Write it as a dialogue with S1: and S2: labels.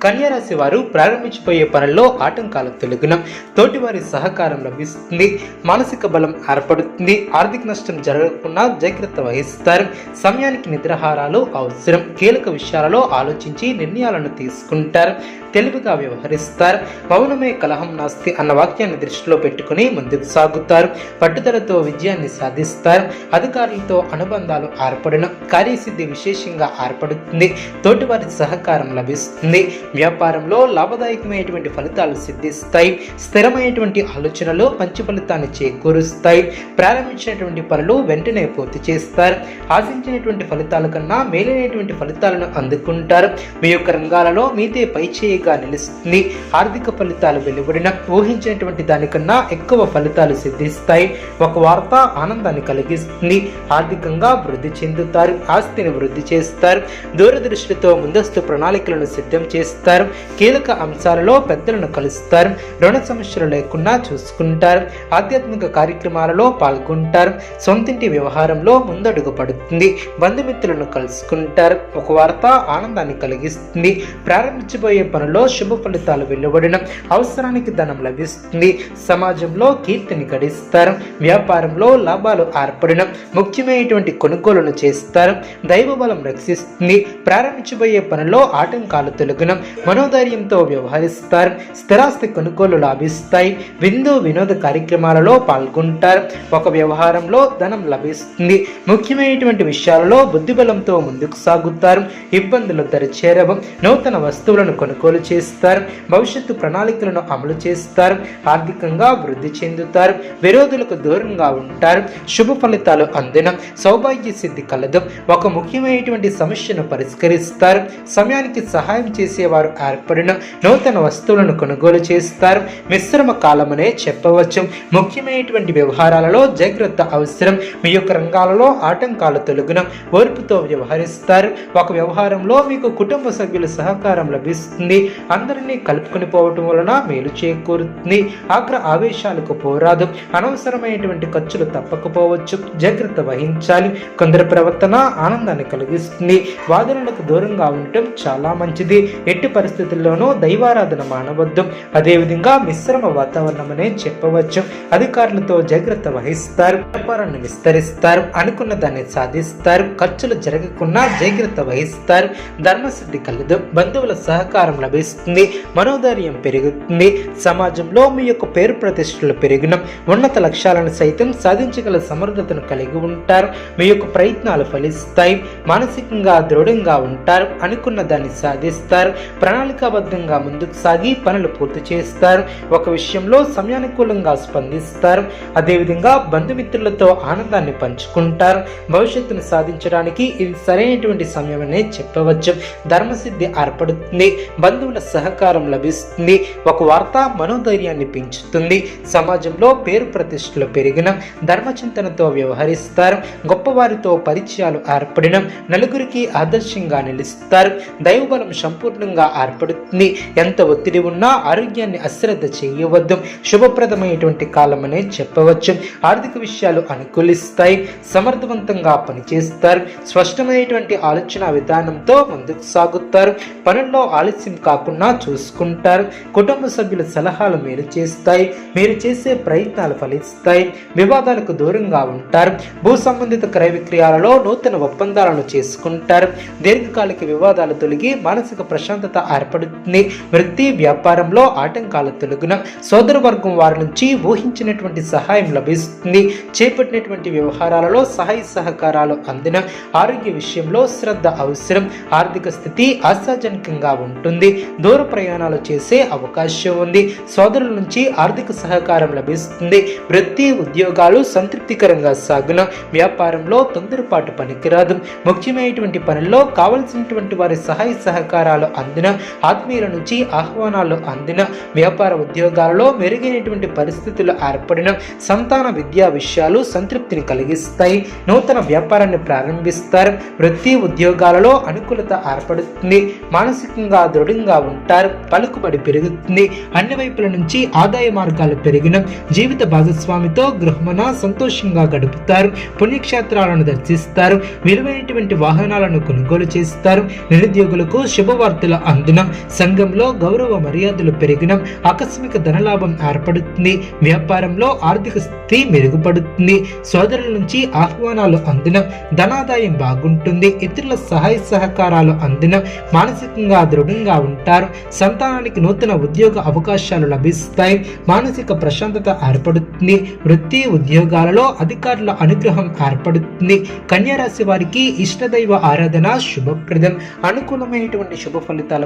S1: కన్యారాశి వారు ప్రారంభించిపోయే పనుల్లో ఆటంకాలు తొలగిన తోటివారి సహకారం లభిస్తుంది మానసిక బలం ఏర్పడుతుంది ఆర్థిక నష్టం జరగకుండా జాగ్రత్త వహిస్తారు సమయానికి నిద్రాహారాలు అవసరం కీలక విషయాలలో ఆలోచించి నిర్ణయాలను తీసుకుంటారు తెలివిగా వ్యవహరిస్తారు మౌనమే కలహం నాస్తి అన్న వాక్యాన్ని దృష్టిలో పెట్టుకుని ముందుకు సాగుతారు పట్టుదలతో విజయాన్ని సాధిస్తారు అధికారులతో అనుబంధాలు ఏర్పడిన కార్యసిద్ధి విశేషంగా ఏర్పడుతుంది తోటివారి సహకారం లభిస్తుంది వ్యాపారంలో లాభదాయకమైనటువంటి ఫలితాలు సిద్ధిస్తాయి స్థిరమైనటువంటి ఆలోచనలు మంచి ఫలితాన్ని చేకూరుస్తాయి. ప్రారంభించినటువంటి పనులు వెంటనే పూర్తి చేస్తారు. ఆశించినటువంటి ఫలితాల కన్నా మేలైనటువంటి ఫలితాలను అందుకుంటారు. మీ యొక్క రంగాలలో మీదే పైచేయిగా నిలుస్తుంది. ఆర్థిక ఫలితాలు వెలువడిన ఊహించినటువంటి దానికన్నా ఎక్కువ ఫలితాలు సిద్ధిస్తాయి. ఒక వార్త ఆనందాన్ని కలిగిస్తుంది. ఆర్థికంగా వృద్ధి చెందుతారు. ఆస్తిని వృద్ధి చేస్తారు. దూరదృష్టితో ముందస్తు ప్రణాళికలను సిద్ధం చేస్తారు. కీలక అంశాలలో పెద్దలను కలుస్తారు. రుణ సమస్యలు లేకుండా చూసుకుంటారు. ఆధ్యాత్మిక కార్యక్రమాలలో పాల్గొంటారు. సొంతింటి వ్యవహారంలో ముందడుగు పడుతుంది. బంధుమిత్రులను కలుసుకుంటారు. ఒక వార్త ఆనందాన్ని కలిగిస్తుంది. ప్రారంభించబోయే పనిలో శుభ ఫలితాలు వెలువడిన అవసరానికి ధనం లభిస్తుంది. సమాజంలో కీర్తిని గడిస్తారు. వ్యాపారంలో లాభాలు ఏర్పడిన ముఖ్యమైనటువంటి కొనుగోలును చేస్తారు. దైవ బలం రక్షిస్తుంది. ప్రారంభించబోయే పనిలో ఆటంకాలు తొలగడం మనోధైర్యంతో వ్యవహరిస్తారు స్థిరాస్తి కొనుగోలు లాభిస్తాయి విందు వినోద కార్యక్రమాలలో పాల్గొంటారు. ఒక వ్యవహారంలో ధనం లభిస్తుంది. ముఖ్యమైనటువంటి విషయాలలో బుద్ధిబలంతో ముందుకు సాగుతారు. ఇబ్బందులు దరిచేరవు. నూతన వస్తువులను కొనుగోలు చేస్తారు. భవిష్యత్తు ప్రణాళికలను అమలు చేస్తారు. ఆర్థికంగా వృద్ధి చెందుతారు. విరోధులకు దూరంగా ఉంటారు. శుభ ఫలితాలు అందిన సౌభాగ్య సిద్ధి కలదు. ఒక ముఖ్యమైనటువంటి సమస్యను పరిష్కరిస్తారు. సమయానికి సహాయం చేసేవారు ఏర్పడిన నూతన వస్తువులను కొనుగోలు చేస్తారు. మిశ్రమ కాలమనే చెప్పవచ్చు. ముఖ్యమైనటువంటి వ్యవహారాలలో జాగ్రత్త అవసరం. మీ యొక్క రంగాలలో ఆటంకాలు తొలగిన ఓర్పుతో వ్యవహరిస్తారు. ఒక వ్యవహారంలో మీకు కుటుంబ సభ్యుల సహకారం లభిస్తుంది. అందరినీ కలుపుకొని పోవటం వలన మేలు చేకూరుతుంది. ఆగ్ర ఆవేశాలకు పోరాదు. అనవసరమైనటువంటి ఖర్చులు తప్పకపోవచ్చు. జాగ్రత్త వహించాలి. కొందరి ప్రవర్తన ఆనందాన్ని కలిగిస్తుంది. వాదనలకు దూరంగా ఉండటం చాలా మంచిది. ఎటు ఎట్టి పరిస్థితుల్లోనూ దైవారాధన మానవద్దు. అదేవిధంగా మిశ్రమ వాతావరణం అనే చెప్పవచ్చు. అధికారులతో జాగ్రత్త వహిస్తారు వ్యాపారాన్ని విస్తరిస్తారు అనుకున్న దాన్ని సాధిస్తారు ఖర్చులు జరగకుండా జాగ్రత్త వహిస్తారు. ధర్మశుద్ధి కలదు బంధువుల సహకారం లభిస్తుంది మనోధైర్యం పెరుగుతుంది. సమాజంలో మీ యొక్క పేరు ప్రతిష్టలు పెరిగిన. ఉన్నత లక్ష్యాలను సైతం సాధించగల సమర్థతను కలిగి ఉంటారు. మీ యొక్క ప్రయత్నాలు ఫలిస్తాయి మానసికంగా దృఢంగా ఉంటారు అనుకున్న దాన్ని సాధిస్తారు. ప్రణాళికాబద్ధంగా ముందుకు సాగి పనులు పూర్తి చేస్తారు. ఒక విషయంలో సమయానుకూలంగా స్పందిస్తారు. అదేవిధంగా బంధుమిత్రులతో ఆనందాన్ని పంచుకుంటారు. భవిష్యత్తును సాధించడానికి ఇది సరైనటువంటి సమయమనే చెప్పవచ్చు. ధర్మసిద్ధి ఏర్పడుతుంది. బంధువుల సహకారం లభిస్తుంది. ఒక వార్త మనోధైర్యాన్ని పెంచుతుంది. సమాజంలో పేరు ప్రతిష్టలు పెరిగిన. ధర్మచింతనతో వ్యవహరిస్తారు. గొప్పవారితో పరిచయాలు ఏర్పడిన. నలుగురికి ఆదర్శంగా నిలుస్తారు. దైవబలం సంపూర్ణంగా ఏర్పడుతుంది ఎంత ఒత్తిడి ఉన్నా ఆరోగ్యాన్ని అశ్రద్ధ చేయవద్దు. శుభప్రదమైనటువంటి కాలం అనే చెప్పవచ్చు. ఆర్థిక విషయాలు అనుకూలిస్తాయి. సమర్థవంతంగా పనిచేస్తారు. స్పష్టమైనటువంటి ఆలోచన విధానంతో ముందుకు సాగుతారు. పనుల్లో ఆలస్యం కాకుండా చూసుకుంటారు. కుటుంబ సభ్యుల సలహాలు మేలు చేస్తాయి. మీరు చేసే ప్రయత్నాలు ఫలిస్తాయి. వివాదాలకు దూరంగా ఉంటారు. భూ సంబంధిత క్రయ విక్రయాలలో నూతన ఒప్పందాలను చేసుకుంటారు. దీర్ఘకాలిక వివాదాలు తొలగి మానసిక ప్రశాంతత ఏర్పడుతుంది. వృత్తి వ్యాపారంలో ఆటంకాల తొలగున సోదరవర్గం వారి నుంచి ఊహించినటువంటి సహాయం లభిస్తుంది. చేపట్టినటువంటి వ్యవహారాలలో సహాయ సహకారాలు అందిన ఆరోగ్య విషయంలో శ్రద్ధ అవసరం. ఆర్థిక స్థితి ఆశాజనకంగా ఉంటుంది. దూర ప్రయాణాలు చేసే అవకాశం ఉంది. సోదరుల నుంచి ఆర్థిక సహకారం లభిస్తుంది. వృత్తి ఉద్యోగాలు సంతృప్తికరంగా సాగున వ్యాపారంలో తొందరపాటు పనికిరాదు. ముఖ్యమైనటువంటి పనుల్లో కావలసినటువంటి వారి సహాయ సహకారాలు అందిన ఆత్మీయుల నుంచి ఆహ్వానాలు అందిన వ్యాపార ఉద్యోగాలలో మెరుగైనటువంటి పరిస్థితులు ఏర్పడిన సంతాన విద్యా విషయాలు సంతృప్తిని కలిగిస్తాయి. నూతన వ్యాపారాన్ని ప్రారంభిస్తారు. వృత్తి ఉద్యోగాలలో అనుకూలత ఏర్పడుతుంది. మానసికంగా దృఢంగా ఉంటారు. పలుకుబడి పెరుగుతుంది. అన్ని వైపుల నుంచి ఆదాయ మార్గాలు పెరిగిన జీవిత భాగస్వామితో గృహమున సంతోషంగా గడుపుతారు. పుణ్యక్షేత్రాలను దర్శిస్తారు. విలువైనటువంటి వాహనాలను కొనుగోలు చేస్తారు. నిరుద్యోగులకు శుభవార్తలు అందున సంఘంలో గౌరవ మర్యాదలు పెరిగిన ఆకస్మిక ధనలాభం ఏర్పడుతుంది వ్యాపారంలో ఆర్థిక స్థితి మెరుగుపడుతుంది సోదరుల నుంచి ఆహ్వానాలు అందిన ధనాదాయం బాగుంటుంది ఇతరుల సహాయ సహకారాలు అందిన మానసికంగా దృఢంగా ఉంటారు సంతానానికి నూతన ఉద్యోగ అవకాశాలు లభిస్తాయి మానసిక ప్రశాంతత ఏర్పడుతుంది వృత్తి ఉద్యోగాలలో అధికారుల అనుగ్రహం ఏర్పడుతుంది కన్యారాశి వారికి ఇష్టదైవ ఆరాధన శుభప్రదం అనుకూలమైనటువంటి శుభ ఫలితాల